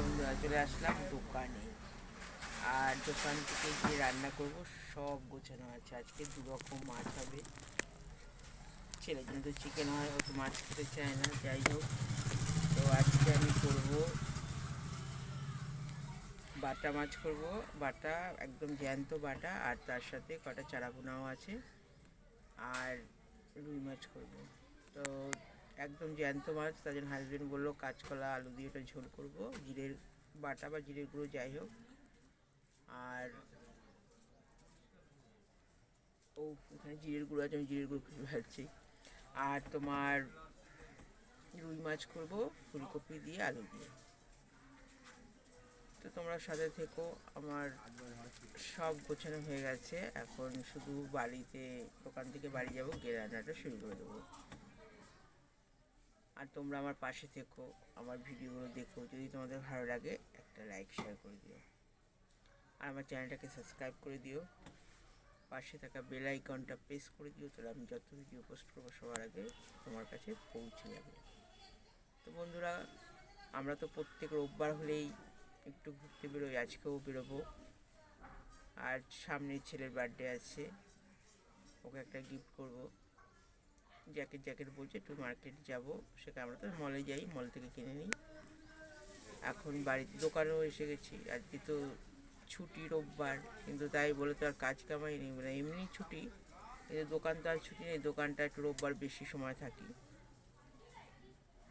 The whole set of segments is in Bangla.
বন্ধুরা, চলে আসলাম দোকানে। আর দোকান থেকে যে রান্না করব, সব গোছানো আছে। আজকে দু রকম মাছ হবে। ছেলে কিন্তু চিকেন হয় অত মাছ খেতে চায় না, যাই হোক। তো আজকে আমি করব বাটা মাছ করব। বাটা, একদম জ্যান্ত বাটা, আর তার সাথে কটা চারা চারাপোনাও আছে। আর রুই মাছ করব। তো একদম জ্যান্ত মাছ, তার জন্য হাজবেন্ড বলল কাঁচকলা আলু দিয়ে ওটা ঝোল করব, জিরের বাটা বা জিরের গুঁড়ো, যাই হোক। আর ও, এখানে জিরের গুঁড়ো আছে, আমি জিরের গুঁড়ো খুঁজে পাচ্ছি আর তোমার রুই মাছ করব, ফুলকপি দিয়ে আলু দিয়ে। তো তোমরা সাথে থেকো, আমার সব গোছানো হয়ে গেছে, এখন শুধু বাড়িতে, দোকান থেকে বাড়ি যাব গিয়ে রান্নাটা শুরু করে দেবো। আর তোমরা আমার পাশে থেকো, আমার ভিডিওগুলো দেখো। যদি তোমাদের ভালো লাগে, একটা লাইক শেয়ার করে দিও। আর আমার চ্যানেলটাকে সাবস্ক্রাইব করে দিও। পাশে থাকা বেল আইকনটা প্রেস করে দিও, তাহলে আমি যত ভিডিও পোস্ট করব সবার আগে তোমার কাছে পৌঁছে যাবে। তো বন্ধুরা, আমরা তো প্রত্যেক রোববার হলেই একটু ঘুরতে বেরোই, আজকেও বেরোবো। আর সামনে ছেলের বার্থডে আছে, ওকে একটা গিফট করব। জ্যাকেট জ্যাকেট বলছে, একটু মার্কেট যাব। সেখানে আমরা তো মলে যাই মল থেকে কিনে নিই। এখন বাড়িতে দোকানেও এসে গেছি। আজকে তো ছুটি রোববার, কিন্তু তাই বলে তো আর কাজ কামাই নেই। মানে এমনি ছুটি, কিন্তু দোকান তো আর ছুটি নেই, দোকানটা একটু রোববার বেশি সময় থাকি।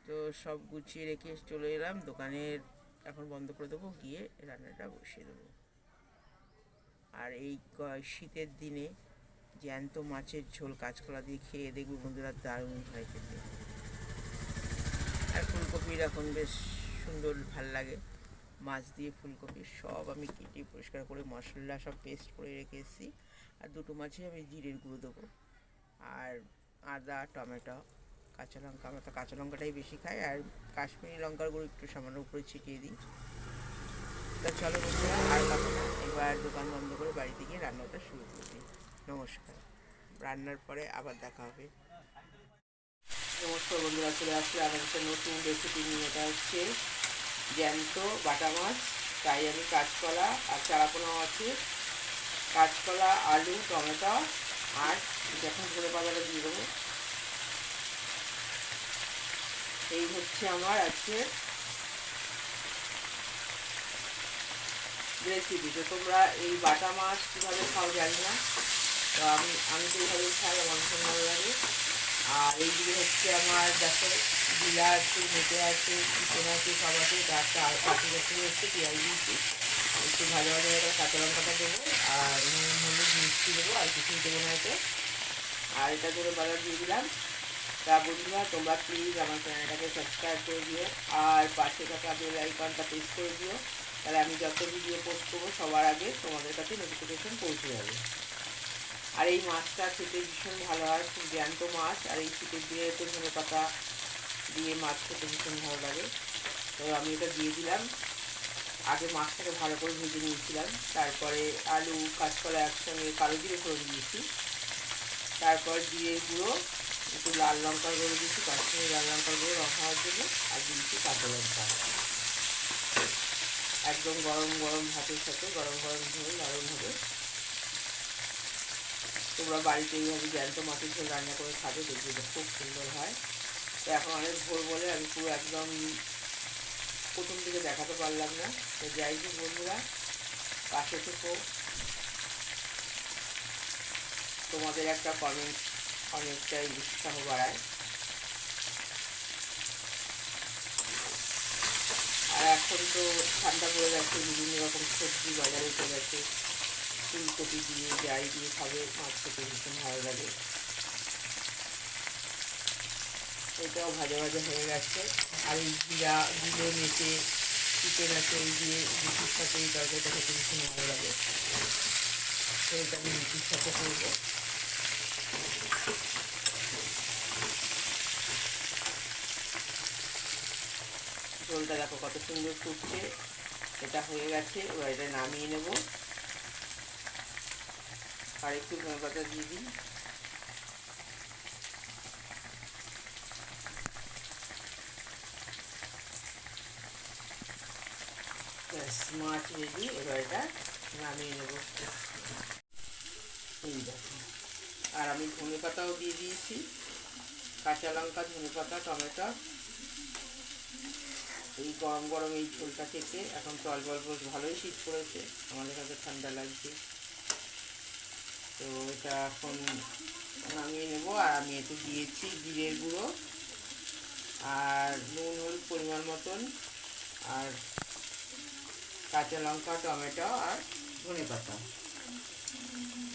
তো সব গুছিয়ে রেখে চলে এলাম। দোকানের এখন বন্ধ করে দেবো, গিয়ে রান্নাটা বসিয়ে দেবো। আর এই শীতের দিনে জ্যান্ত মাছের ঝোল কাঁচকলা দিয়ে খেয়ে দেখব বন্ধুরা দারুণ হয় খেতে আর ফুলকপির এখন বেশ সুন্দর ভালো লাগে। মাছ দিয়ে ফুলকপি সব আমি কেটে পরিষ্কার করে মশলা সব পেস্ট করে রেখে এসেছি। আর দুটো মাছে আমি জিরের গুঁড়ো দেবো। আর আদা, টমেটো, কাঁচা লঙ্কা, আমরা তো কাঁচা লঙ্কাটাই বেশি খাই। আর কাশ্মীরি লঙ্কার গুঁড়ো একটু সামান্য উপরে ছিটিয়ে দিই। তা চলো বন্ধুরা, আর এবার দোকান বন্ধ করে বাড়িতে গিয়ে রান্নাটা শুরু করে দিই। নমস্কার। রান্নার পরে আবার দেখা হবে। নমস্কার বন্ধুরা, চলে আসলে আমার একটা নতুন রেসিপি নিয়ে। এটা হচ্ছে জ্যান্ত বাটা মাছ। তাই আমি কাঁচকলা আর চারাপোনাও আছে। কাঁচকলা, আলু, টমেটো আর যখন ধরে পাতাটা দিয়ে দেবো। এই হচ্ছে আমার আজকে রেসিপি তো তোমরা এই বাটা মাছ কীভাবে খাও জানি না। তো আমি আমি তো এইভাবেই খাই, আমার ভীষণ ভালো লাগে। আর এইদিকে হচ্ছে আমার দেখো, জিরা আছে, মেটে আছে, চিকেন আছে, সব আছে একটা পাখি কাছে হচ্ছে, পেঁয়াজ দিয়েছি। একটু ভালো ভালো একটা কাঁচা লঙ্কাটা দেবো, আর হলুদ, মিষ্টি দেবো, আর কিছুই দেবো না এতে। আর এটা ধরে বাজার দিয়ে দিলাম। তা বন্ধুরা, তোমরা প্লিজ আমার চ্যানেলটাকে সাবস্ক্রাইব করে দিও, আর পাশে থাকা বেল আইকনটা প্রেস করে দিও। তাহলে আমি যত ভিডিও পোস্ট করব, সবার আগে তোমাদের কাছে নোটিফিকেশন পৌঁছে যাবে। আর এই মাছটা খেতে ভীষণ ভালো হয়, খুব জ্যান্ত মাছ, আর এই শীতের দিয়ে তো ধনে পাতা দিয়ে মাছ খেতে ভীষণ ভালো লাগে। তো আমি এটা দিয়ে দিলাম। আগে মাছটাকে ভালো করে ভেজে নিয়েছিলাম। তারপরে আলু, কাঁচকলা একসঙ্গে কালো জিরে করে দিয়েছি। তারপর দিয়ে গুঁড়ো, একটু লাল লঙ্কার গুঁড়ো দিয়েছি, কাশ্মীরি লাল লঙ্কার গুঁড়ো রং হওয়ার জন্য, আর দিয়েছি কাঁচা লঙ্কা। একদম গরম গরম ভাতের সাথে, গরম গরম ধরে দারুণ হবে। তোমরা বাড়িতে এইভাবে জ্যান্ত মাছের ঝোল রান্না করে খাবে, দেখবে খুব সুন্দর হয়। তো এখন অনেক ভোর বলে আমি পুরো একদম প্রথম থেকে দেখাতে পারলাম না। তো যাই হোক বন্ধুরা, পাশে থেকো। তোমাদের একটা কমেন্ট অনেকটাই উৎসাহ বাড়ায়। আর এখন তো ঠান্ডা পড়ে যাচ্ছে বিভিন্ন রকম সবজি বাজারে চলে গেছে। ফুলকপি দিয়ে, যাই দিয়ে খাবে মাছ খেতে ভীষণ ভালো লাগে। এটাও ভাজা ভাজা হয়ে গেছে। আর এই জিরা জিরে মেটে চিকেন আছে এই দিয়ে রুটির সাথে এই তরকারিটা খেতে ভীষণ ভালো লাগে। এটা আমি রুটির সাথে করব। ঝোলটা দেখো কত সুন্দর ফুটছে। এটা হয়ে গেছে, এবার এটা নামিয়ে নেব। আর একটু ধনে পাতা দিয়ে দিই। ব্যাস, মাছ রেডি এবার এটা নামিয়ে নেব। এই দেখো। আর আমি ধনে পাতাও দিয়ে দিয়েছি। কাঁচা লঙ্কা ধনে পাতা টমেটো। এই গরম গরম এই ঝোলটা থেকে এখন জল জল বেশ ভালোই শীত পড়েছে। আমাদের কাছে ঠান্ডা লাগছে। তো এটা এখন নামিয়ে নেব আর আমি একটু দিয়েছি জিরের গুঁড়ো আর নুন, হলুদ পরিমাণ মতন আর কাঁচা লঙ্কা, টমেটো আর ধনে পাতা।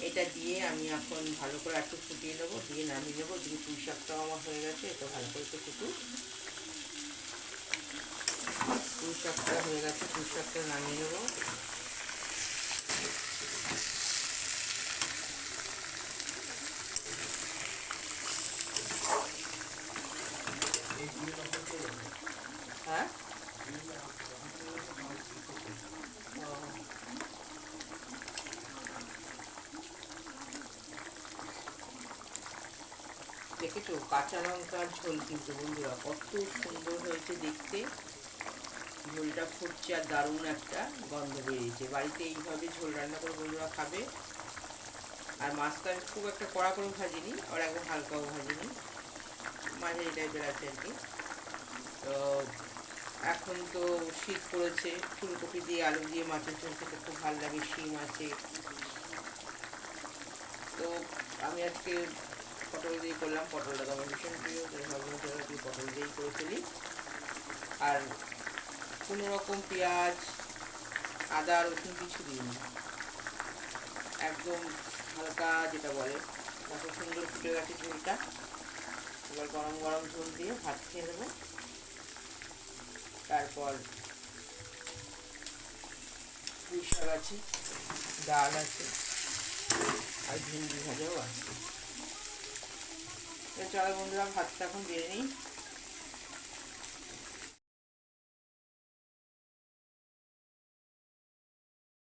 এটা দিয়ে আমি এখন ভালো করে একটু ফুটিয়ে নেব, দিয়ে নামিয়ে নেব। দিয়ে পুঁই শাকটাও আমার হয়ে গেছে, এটা ভালো করে একটু ফুটু পুঁই শাকটা হয়ে গেছে, পুঁই শাকটা নামিয়ে নেব হ্যাঁ ও। দেখেছ কাঁচা লঙ্কার ঝোল কিন্তু বন্ধুরা কত সুন্দর হয়েছে দেখতে। ঝোলটা ফুটছে আর দারুণ একটা গন্ধ বেরিয়েছে। বাড়িতে এইভাবে ঝোল রান্না করে বন্ধুরা খাবে। আর মাছটা খুব একটা কড়া করে ভাজিনি আর একদম হালকাও ভাজিনি। মাঝারি টাইপের আছে আর কি। তো এখন তো শীত পড়েছে, ফুলকপি দিয়ে আলু দিয়ে মাছের ঝোল খেতে খুব ভালো লাগে, শিম আছে। তো আমি আজকে পটল দিয়ে করলাম, পটলটা তো আমার ভীষণ প্রিয় তাই ভাবলাম একটু পটল দিয়েই করে ফেলি। আর কোনো রকম পেঁয়াজ, আদা, রসুন কিছু দিইনি। একদম হালকা যেটা বলে কত সুন্দর ফুটে গেছে ঝোলটা। এবার গরম গরম ঝোল দিয়ে ভাত খেয়ে নেব। তারপর পুঁই শাক আছে, ডাল আছে, আর ভিন্ডি ভাজাও আছে। চলো বন্ধুরা ভাতটা এখন বেড়ে নিই।